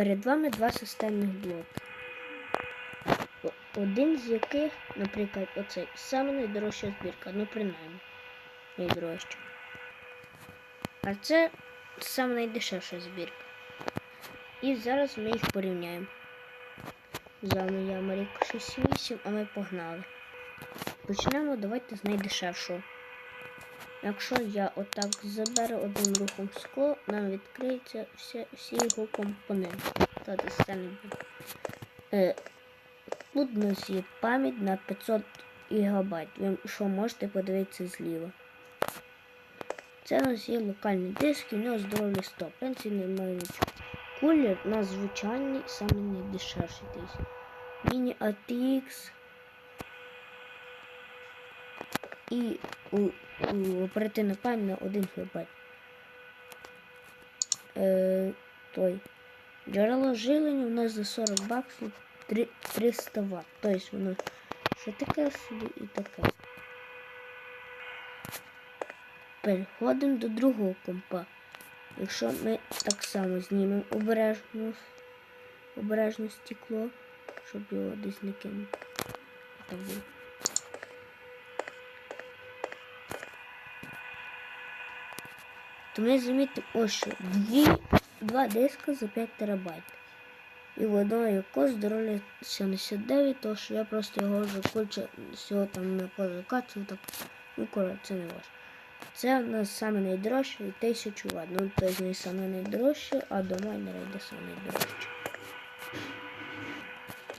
Перед вами два системних блоки. Один з яких, наприклад, оцей саме найдорожча збірка, ну принаймні найдорожча. А це саме найдешевша збірка. І зараз ми їх порівняємо. З вами я Маріко 68, а ми погнали. Почнемо давайте з найдешевшого. Якщо я отак заберу одним рухом скло, нам відкриються всі, всі його компоненти. Е, тут у нас є пам'ять на 500 ГБ. Ви що можете подивитися зліва. Це у нас є локальний диск, і в нього здоровий стоп. В принципі, немає нічого. Кулер у нас звичайний, найдешевший десь. Міні ATX. І у, у оперативна пам'ять на 1 ГБ. Е, той. Джерело жилення у нас за 40 баксів 3, 300 Вт. Тобто воно що таке собі і таке. Переходимо до другого компа. Якщо ми так само знімемо обережно, обережно стекло, щоб його десь не кинути. То ми замітимо ось що дві, два диска за 5 терабайт. І в одного якого здоров'я 79, тому що я просто його куча всього там не позакачував, так ну коротше, це не важко. Це у нас саме найдорожче і 1000 Вт. Ну, тобто не саме найдорожче, а до майнера йде саме найдорожче.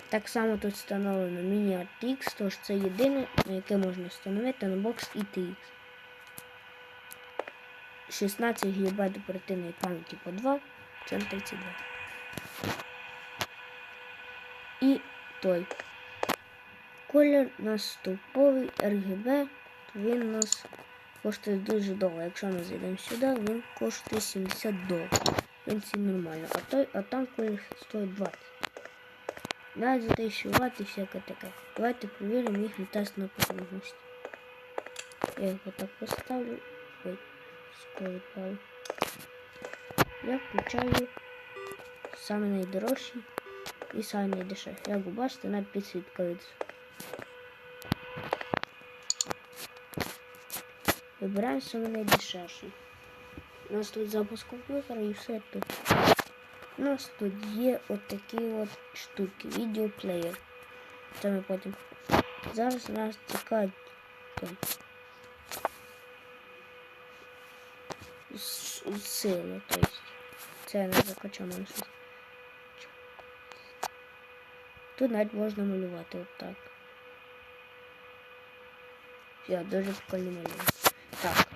Так само тут встановлено Mini RTX, тож це єдине, на яке можна встановити на бокс ETX. 16 ГБ оперативної пам'яті по 2, це 32. І той. Колір у нас стовповий RGB, він у нас коштує дуже довго. Якщо ми зайдемо сюди, він коштує 70 доларів. Він це нормально. А той, а там колір стоїть 20. Навіть за 1000 Вт і всяке таке. Давайте перевіримо їх на тест на потужність. Я їх отак поставлю. Ой, скоро. Я включаю саме найдорожчий і саме найдешевший. Як ви бачите, навіть підсвітка від. Вибираємо саме найдешевший. У нас тут запуск комп'ютера і все тут. У нас тут є отакі от штуки. Відеоплеєр. Це ми потім. Зараз нас цікавить Сила, тобто. Це я не закачав мене щось. Тут навіть можна малювати отак. Я дуже прикольно малюю. Так.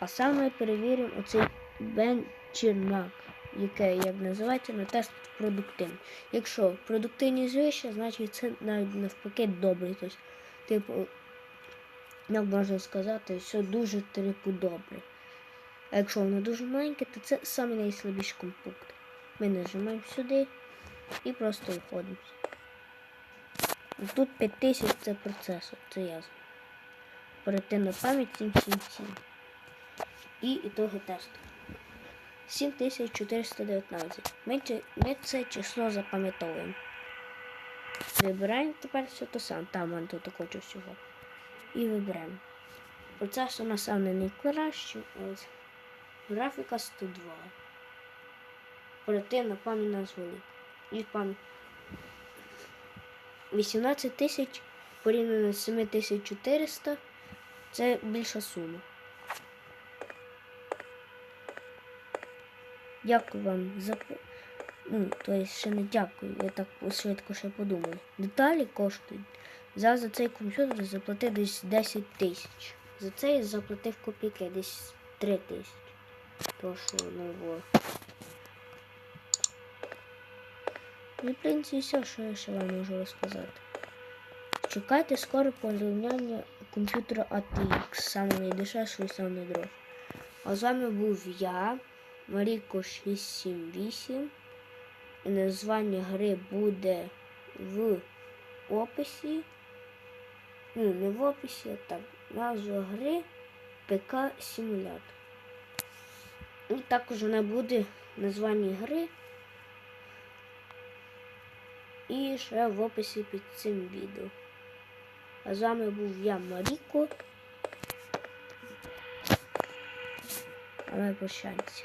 А саме перевіримо оцей бенчермак, яке як називається на тест продуктивність. Якщо продуктивність вища, значить це навіть навпаки добре. Тобто, типу, як можна сказати, все дуже типу добре. А якщо воно дуже маленьке, то це саме найслабіший компункт. Ми нажимаємо сюди і просто виходимо. Тут 5000 це процесор, це ясно. Оперативна пам'ять 777. І ітоги тесту. 7419. Ми, ми це число запам'ятовуємо. Вибираємо тепер все те саме. Там вон тут хочу всього. І вибираємо. Процесор на саме найкращий. Ось. Графіка 102. Оперативна пам'ять на зволі. І пам'ять. 18 тисяч порівняно з 7400 це більша сума. Дякую вам за ну, тобто ще не дякую, я так швидко ще подумав. Деталі коштують. За, за цей комп'ютер заплатив десь 10 тисяч. За цей заплатив копійки десь 3 тисячі. Що ну було. І в принципі все, що я ще вам можу розказати. Чекайте скоро порівняння комп'ютера ATX, саме найдешевший і саме найдорожчий. А з вами був я, Маріко 678. І названня гри буде в описі. Ну, не в описі, а так. Назва гри ПК Симулятор. Ну, також вона буде названня гри. І ще в описі під цим відео. А з вами був я, Маріко. А ми прощаємося.